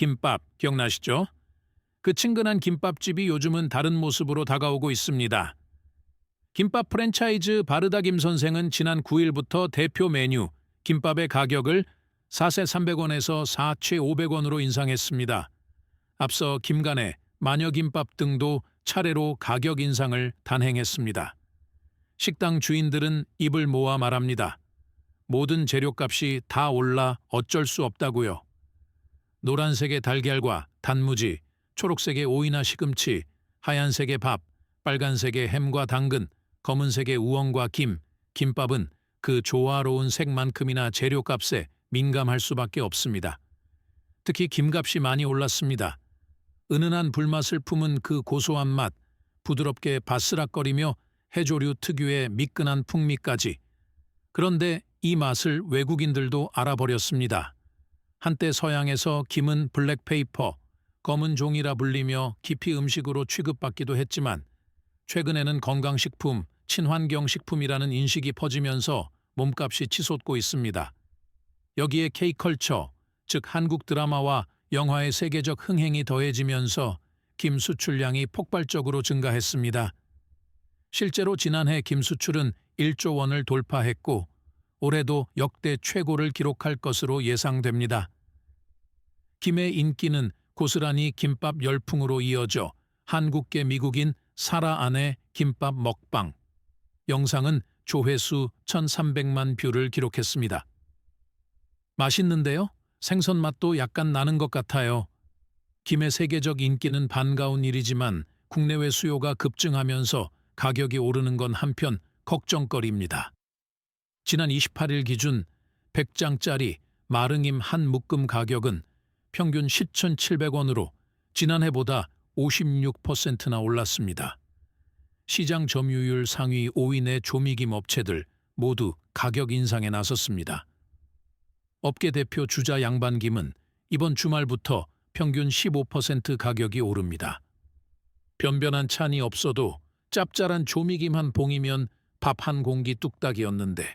김밥 기억나시죠? 그 친근한 김밥집이 요즘은 다른 모습으로 다가오고 있습니다. 김밥 프랜차이즈 바르다 김 선생은 지난 9일부터 대표 메뉴 김밥의 가격을 4세 300원에서 4최 500원으로 인상했습니다. 앞서 김간의 마녀김밥 등도 차례로 가격 인상을 단행했습니다. 식당 주인들은 입을 모아 말합니다. 모든 재료값이 다 올라 어쩔 수 없다고요. 노란색의 달걀과 단무지, 초록색의 오이나 시금치, 하얀색의 밥, 빨간색의 햄과 당근, 검은색의 우엉과 김, 김밥은 그 조화로운 색만큼이나 재료값에 민감할 수밖에 없습니다. 특히 김값이 많이 올랐습니다. 은은한 불맛을 품은 그 고소한 맛, 부드럽게 바스락거리며 해조류 특유의 미끈한 풍미까지. 그런데 이 맛을 외국인들도 알아버렸습니다. 한때 서양에서 김은 블랙페이퍼, 검은 종이라 불리며 깊이 음식으로 취급받기도 했지만 최근에는 건강식품, 친환경식품이라는 인식이 퍼지면서 몸값이 치솟고 있습니다. 여기에 K컬처, 즉 한국 드라마와 영화의 세계적 흥행이 더해지면서 김 수출량이 폭발적으로 증가했습니다. 실제로 지난해 김 수출은 1조 원을 돌파했고 올해도 역대 최고를 기록할 것으로 예상됩니다. 김의 인기는 고스란히 김밥 열풍으로 이어져 한국계 미국인 사라 안의 김밥 먹방. 영상은 조회수 1,300만 뷰를 기록했습니다. 맛있는데요? 생선 맛도 약간 나는 것 같아요. 김의 세계적 인기는 반가운 일이지만 국내외 수요가 급증하면서 가격이 오르는 건 한편 걱정거리입니다. 지난 28일 기준 100장짜리 마릉임 한 묶음 가격은 평균 10,700원으로 지난해보다 56%나 올랐습니다. 시장 점유율 상위 5위 내 조미김 업체들 모두 가격 인상에 나섰습니다. 업계 대표 주자 양반김은 이번 주말부터 평균 15% 가격이 오릅니다. 변변한 찬이 없어도 짭짤한 조미김 한 봉이면 밥 한 공기 뚝딱이었는데